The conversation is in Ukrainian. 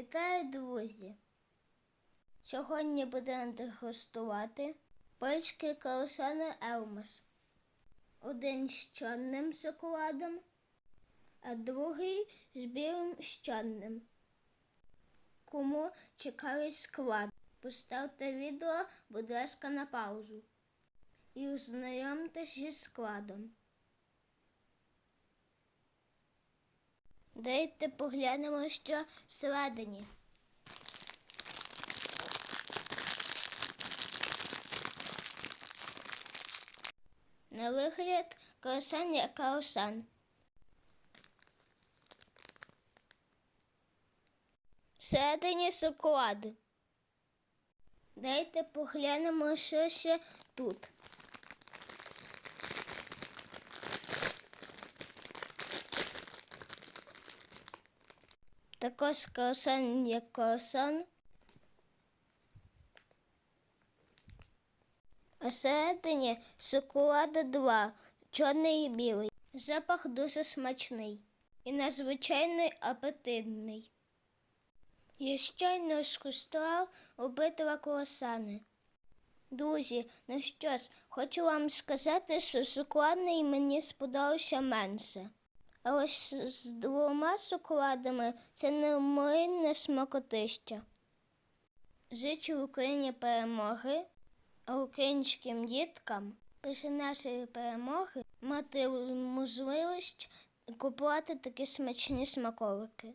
Вітаю, друзі! Сьогодні будемо дегустувати польські круасани Елмес. Один з чорним шоколадом, а другий з білим з чорним. Кому цікавий склад, поставте відео, будь ласка, на паузу і ознайомтесь зі складом. Дайте поглянемо, що всередині. На вигляд круасан як круасан. Всередині шоколад. Дайте поглянемо, що ще тут. Також круасан як круасан. А всередині шоколада два, чорний і білий. Запах дуже смачний і надзвичайно апетитний. Я щойно скуштував обидва круасани. Друзі, ну що ж, хочу вам сказати, що шоколадний мені сподобався менше. А ось з двома шоколадами це немийне смакотище. Жичу в Україні перемоги, а українським діткам після нашої перемоги мати можливість купувати такі смачні смаколики.